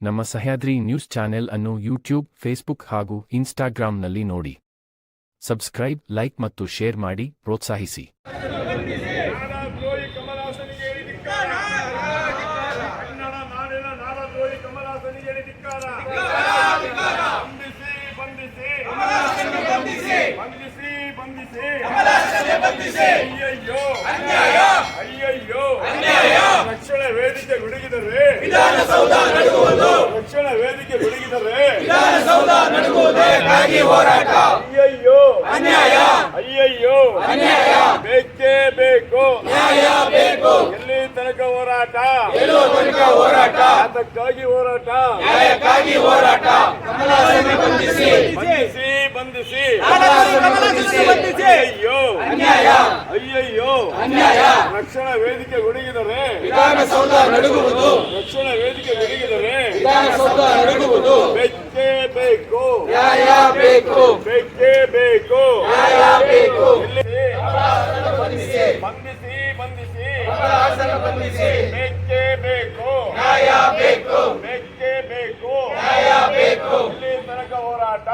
ನಮ್ಮ Sahyadri news channel ಅನ್ನು YouTube Facebook ಹಾಗೂ ಇನ್ಸ್ಟಾಗ್ರಾಂನಲ್ಲಿ ನೋಡಿ. ಸಬ್ಸ್ಕ್ರೈಬ್ ಲೈಕ್ ಮತ್ತು ಶೇರ್ ಮಾಡಿ ಪ್ರೋತ್ಸಾಹಿಸಿ. ಅಯ್ಯಯ್ಯೋ. ಅಯ್ಯಯ್ಯೋ. ಅಯ್ಯಯ್ಯೋ ಲಕ್ಷಣ ವೇದಿಕೆ ಗುಡುಗಿದರೆ ರಕ್ಷಣಾ ವೇದಿಕೆ ಗುಡುಗಿದರೆ ಅಯ್ಯಯ್ಯೋ. ಅನ್ಯಾಯ. ಅಯ್ಯಯ್ಯೋ. ಅನ್ಯಾಯ. ಬೇಕೇ ಬೇಕು. ನ್ಯಾಯ ಬೇಕು. ಎಲ್ಲಿ ತನಕ ಹೋರಾಟ? ಹೋರಾಟ. ಅದಕ್ಕಾಗಿ ಹೋರಾಟ. ನ್ಯಾಯಕ್ಕಾಗಿ ಹೋರಾಟ. ಕಮಲ ಬಂಧಿಸಿ. ಬಂಧಿಸಿ ಅಯ್ಯಯ್ಯೋ. ಅನ್ಯಾಯ. ರಕ್ಷಣಾ ವೇದಿಕೆ ಹುಡುಗಿದರೆ ವಿಧಾನಸೌಧ ನಡುಗುವುದು. ರಕ್ಷಣಾ ವೇದಿಕೆ ಹುಡುಗಿದರೆ ವಿಧಾನಸೌಧ ನಡುಗುವುದು. ಬೇಕೇ. ಬೇಕು ನ್ಯಾಯ ಬೇಕು. ಬೇಕೇ ಬೇಕು. ನ್ಯಾಯ ಬೇಕು. ಬಂಧಿಸಿ ಬಂಧಿಸಿ. ಬಂಧಿಸಿ ಬಂಧಿಸಿ ಬೇಕೇ ಬೇಕು. ನ್ಯಾಯ ಬೇಕು. ಬೇಕೇ ಬೇಕು. ನ್ಯಾಯ ಬೇಕು. ಇಲ್ಲಿ ತನಕ ಹೋರಾಟ.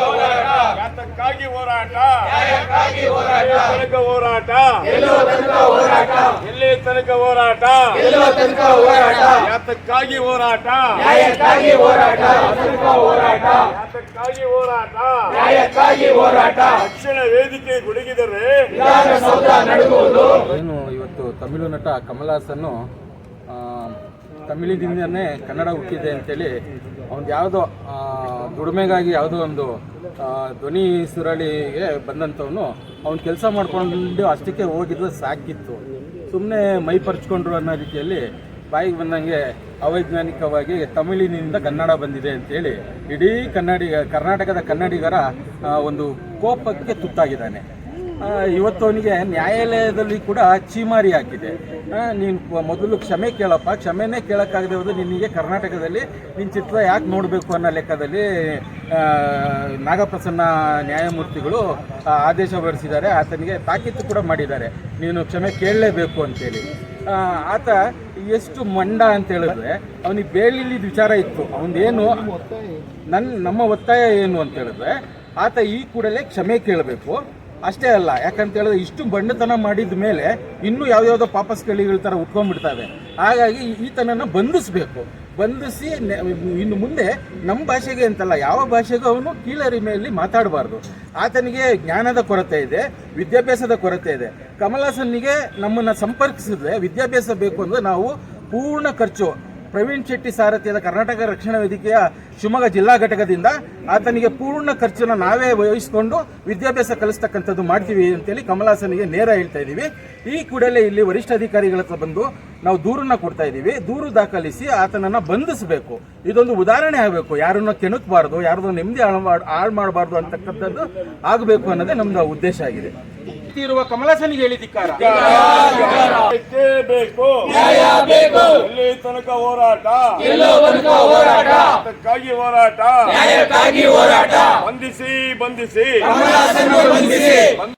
ಹೋರಾಟ. ಯಾತಕ್ಕಾಗಿ ಹೋರಾಟ. ನ್ಯಾಯಕ್ಕಾಗಿ ಹೋರಾಟ. ತನಕ ಹೋರಾಟ. ಎಲ್ಲೋ ತನಕ ಹೋರಾಟ. ಎಲ್ಲಿ ತನಕ ಹೋರಾಟ. ಎಲ್ಲೋ ತನಕ ಹೋರಾಟ. ಯಾತಕ್ಕಾಗಿ ಹೋರಾಟ. ನ್ಯಾಯಕ್ಕಾಗಿ ಹೋರಾಟ. ತನಕ ಹೋರಾಟ. ಯಾತಕ್ಕಾಗಿ ಹೋರಾಟ. ನ್ಯಾಯಕ್ಕಾಗಿ ಹೋರಾಟ. ರಕ್ಷಣಾ ವೇದಿಕೆ ಗುಡುಗಿದರೆ. ವಿಧಾನಸೌಧ ಏನು ಇವತ್ತು ತಮಿಳು ನಟ ಕಮಲ್ ಹಾಸನ್ನು ತಮಿಳಿನಿಂದನೇ ಕನ್ನಡ ಹುಟ್ಟಿದೆ ಅಂತೇಳಿ ಅವ್ನು ಯಾವುದೋ ಆ, ದುಡಿಮೆಗಾಗಿ ಯಾವುದೋ ಒಂದು ಧ್ವನಿ ಸುರಳಿಗೆ ಬಂದಂಥವನು ಅವ್ನು ಕೆಲಸ ಮಾಡ್ಕೊಂಡು ಅಷ್ಟಕ್ಕೆ ಹೋಗಿದ್ದು ಸಾಕಿತ್ತು. ಸುಮ್ಮನೆ ಮೈ ಪರ್ಚ್ಕೊಂಡ್ರು ಅನ್ನೋ ರೀತಿಯಲ್ಲಿ ಬಾಯಿಗೆ ಬಂದಂಗೆ ಅವೈಜ್ಞಾನಿಕವಾಗಿ ತಮಿಳಿನಿಂದ ಕನ್ನಡ ಬಂದಿದೆ ಅಂತೇಳಿ ಇಡೀ ಕನ್ನಡಿಗ ಕರ್ನಾಟಕದ ಕನ್ನಡಿಗರ ಒಂದು ಕೋಪಕ್ಕೆ ತುತ್ತಾಗಿದ್ದಾನೆ. ಇವತ್ತು ಅವನಿಗೆ ನ್ಯಾಯಾಲಯದಲ್ಲಿ ಕೂಡ ಚೀಮಾರಿ ಹಾಕಿದೆ. ನೀನು ಮೊದಲು ಕ್ಷಮೆ ಕೇಳಪ್ಪ. ಕ್ಷಮೆನೇ ಕೇಳೋಕ್ಕಾಗದೆ ಹೋದ್ರೆ ನಿನಗೆ ಕರ್ನಾಟಕದಲ್ಲಿ ನಿನ್ನ ಚಿತ್ರ ಯಾಕೆ ನೋಡಬೇಕು ಅನ್ನೋ ಲೆಕ್ಕದಲ್ಲಿ ನಾಗಪ್ರಸನ್ನ ನ್ಯಾಯಮೂರ್ತಿಗಳು ಆದೇಶ ಹೊರಡಿಸಿದ್ದಾರೆ. ಆತನಿಗೆ ತಾಕೀತು ಕೂಡ ಮಾಡಿದ್ದಾರೆ. ನೀನು ಕ್ಷಮೆ ಕೇಳಲೇಬೇಕು ಅಂತೇಳಿ. ಆತ ಎಷ್ಟು ಮಂಡ ಅಂತ ಹೇಳಿದ್ರೆ ಅವನಿಗೆ ಬೇಲಿಲಿದ್ದ ವಿಚಾರ ಇತ್ತು. ಅವನೇನು ನನ್ನ ನಮ್ಮ ಒತ್ತಾಯ ಏನು ಅಂತ ಹೇಳಿದ್ರೆ, ಆತ ಈ ಕೂಡಲೇ ಕ್ಷಮೆ ಕೇಳಬೇಕು. ಅಷ್ಟೇ ಅಲ್ಲ, ಯಾಕಂತ ಹೇಳಿದ್ರೆ ಇಷ್ಟು ಬಣ್ಣತನ ಮಾಡಿದ ಮೇಲೆ ಇನ್ನೂ ಯಾವ್ದಾವುದೋ ಪಾಪಸ್ ಕಳಿಗಳ ಥರ ಉಟ್ಕೊಂಡ್ಬಿಡ್ತವೆ ಹಾಗಾಗಿ ಈತನನ್ನು ಬಂಧಿಸಬೇಕು. ಬಂಧಿಸಿ ಇನ್ನು ಮುಂದೆ ನಮ್ಮ ಭಾಷೆಗೆ ಅಂತಲ್ಲ, ಯಾವ ಭಾಷೆಗೂ ಅವನು ಕೀಳರಿಮೆಯಲ್ಲಿ ಮಾತಾಡಬಾರ್ದು. ಆತನಿಗೆ ಜ್ಞಾನದ ಕೊರತೆ ಇದೆ, ವಿದ್ಯಾಭ್ಯಾಸದ ಕೊರತೆ ಇದೆ. ಕಮಲಾಸನ್ನಿಗೆ ನಮ್ಮನ್ನು ಸಂಪರ್ಕಿಸಿದ್ರೆ ವಿದ್ಯಾಭ್ಯಾಸ ಬೇಕು ಅಂದರೆ ನಾವು ಪೂರ್ಣ ಖರ್ಚು ಪ್ರವೀಣ್ ಶೆಟ್ಟಿ ಸಾರಥ್ಯದ ಕರ್ನಾಟಕ ರಕ್ಷಣಾ ವೇದಿಕೆಯ ಶಿವಮೊಗ್ಗ ಜಿಲ್ಲಾ ಘಟಕದಿಂದ ಆತನಿಗೆ ಪೂರ್ಣ ಖರ್ಚನ್ನು ನಾವೇ ವಹಿಸಿಕೊಂಡು ವಿದ್ಯಾಭ್ಯಾಸ ಕಲಿಸ್ತಕ್ಕಂಥದ್ದು ಮಾಡ್ತೀವಿ ಅಂತೇಳಿ ಕಮಲಾಸನಿಗೆ ನೇರ ಹೇಳ್ತಾ ಇದ್ದೀವಿ. ಈ ಕೂಡಲೇ ಇಲ್ಲಿ ವರಿಷ್ಠಾಧಿಕಾರಿಗಳ ಹತ್ರ ಬಂದು ನಾವು ದೂರನ್ನ ಕೊಡ್ತಾ ಇದ್ದೀವಿ. ದೂರು ದಾಖಲಿಸಿ ಆತನನ್ನು ಬಂಧಿಸಬೇಕು. ಇದೊಂದು ಉದಾಹರಣೆ ಆಗಬೇಕು. ಯಾರನ್ನ ಕೆಣಕಬಾರ್ದು, ಯಾರನ್ನ ನೆಮ್ಮದಿ ಹಾಳು ಮಾಡಿ ಹಾಳು ಮಾಡಬಾರ್ದು ಅಂತಕ್ಕಂಥದ್ದು ಆಗಬೇಕು ಅನ್ನೋದೇ ನಮ್ಮದು ಉದ್ದೇಶ ಆಗಿದೆ. ಇರುವ ಕಮಲಾಸನಿಗೆ ಹೇಳಿದಿಕ್ಕಾರ ಬೇಕೇ ಬೇಕು ನ್ಯಾಯ ಬೇಕು ಎಲ್ಲಿ ತನಕ ಹೋರಾಟ. ಹೋರಾಟ ಅದಕ್ಕಾಗಿ ಹೋರಾಟ. ನ್ಯಾಯಕ್ಕಾಗಿ ಹೋರಾಟ. ಬಂಧಿಸಿ ಬಂಧಿಸಿ. ಬಂಧಿಸಿ.